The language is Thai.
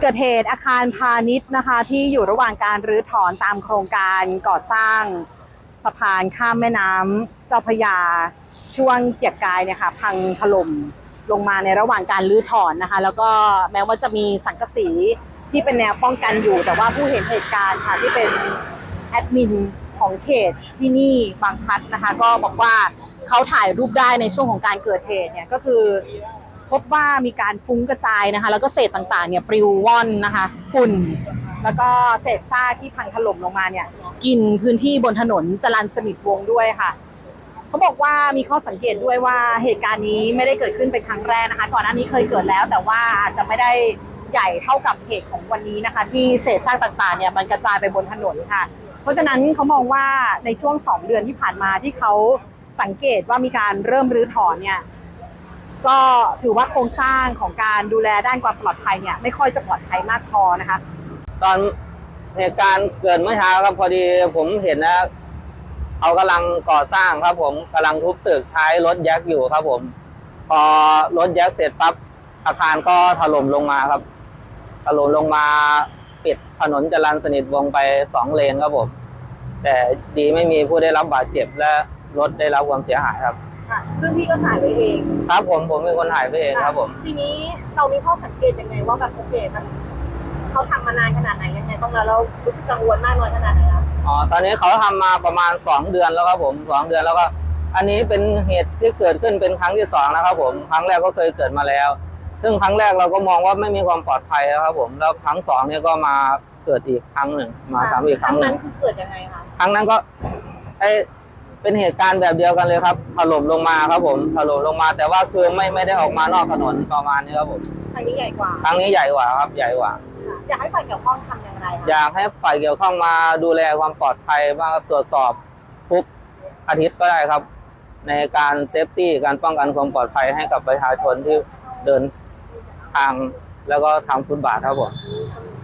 เกิดเหตุอาคารพาณิชย์นะคะ ที่อยู่ระหว่างการรื้อถอนตามโครงการก่อสร้างสะพานข้ามแม่น้ำเจ้าพระยาช่วงเกียรติกายเนี่ยค่ะพังถล่มลงมาในระหว่างการรื้อถอนนะคะ แล้วก็แม้ว่าจะมีสังกะสีที่เป็นแนวป้องกันอยู่ แต่ว่าผู้เห็นเหตุการณ์ค่ะที่เป็นแอดมินของเขตที่นี่บางพัดนะคะ ก็บอกว่าเขาถ่ายรูปได้ในช่วงของการเกิดเหตุเนี่ยก็คือ พบว่ามีการฟุ้งกระจายนะคะ แล้วก็เศษต่างๆเนี่ยปลิวว่อนนะคะ ฝุ่น แล้วก็เศษซากที่พังถล่มลงมาเนี่ย กินพื้นที่บนถนนจรันสนิทวงด้วยค่ะเขาบอกว่ามีข้อสังเกตด้วยว่าเหตุการณ์นี้ไม่ได้เกิดขึ้นเป็นครั้งแรกนะคะ ก่อนหน้านี้เคยเกิดแล้ว แต่ว่าอาจจะไม่ได้ใหญ่เท่ากับเหตุของวันนี้นะคะ ที่เศษซากต่างๆเนี่ยมันกระจายไปบนถนนค่ะ เพราะฉะนั้นเขามองว่าในช่วงสองเดือนที่ผ่านมาที่เขาสังเกตว่ามีการเริ่มรื้อถอนเนี่ย ก็ถือว่าโครงสร้างของการดูแลด้านความปลอดภัยเนี่ยไม่ค่อยจะปลอดภัยมากพอนะคะ ตอนเหตุการณ์เกิดเมื่อเช้าครับพอดีผมเห็นนะเขากำลังก่อสร้างครับ ผมกำลังทุบตึกท้ายรถยักษ์อยู่ครับ ผม พอรถยักษ์เสร็จปั๊บอาคารก็ถล่มลงมาครับ ถล่มลงมาปิดถนนจรัญสนิทวงไปสองเลนครับผมแต่ดีไม่มีผู้ได้รับบาดเจ็บและรถได้รับความเสียหายครับ ค่ะซึ่งพี่ก็ถ่ายไว้เอง ครับผมผมเป็นคนถ่ายไปเองครับผม ทีนี้เรามีข้อสังเกตยังไงว่าแบบโอเคมันเขาทำมานานขนาดไหนยังไงบ้างแล้วเรารู้สึกกังวลมากน้อยขนาดไหนคะอ๋อ ตอนนี้เขาทำมาประมาณสองเดือนแล้วครับผมสองเดือนแล้วก็ อันนี้เป็นเหตุที่เกิดขึ้นเป็นครั้งที่สองนะครับผม ครั้งแรกก็เคยเกิดมาแล้ว ซึ่งครั้งแรกเราก็มองว่าไม่มีความปลอดภัยแล้วครับผม แล้วครั้งสองเนี่ยก็มาเกิดอีกครั้งหนึ่ง มาซ้ำอีกครั้งหนึ่นั้ง นคือเกิดยังไงคะ ครั้งนั้นก็ไอ เป็นเหตุการณ์แบบเดียวกันเลยครับถล่มลงมาครับผมถล่มลงมา แต่ว่าคือไม่ไม่ได้ออกมานอกถนนประมาณนี้ครับผมทางนี้ใหญ่กว่าครั้งนี้ใหญ่กว่าครับใหญ่กว่าค่ะอยากให้ฝ่ายเกี่ยวข้องทำอย่างไรคะอยากให้ฝ่ายเกี่ยวข้องมาดูแลความปลอดภัยบ้างครับตรวจสอบทุกอาทิตย์ก็ได้ครับ ในการเซฟตี้การป้องกันความปลอดภัยให้กับประชาชนที่เดินทางแล้วก็ทางฟุตบาทครับผมค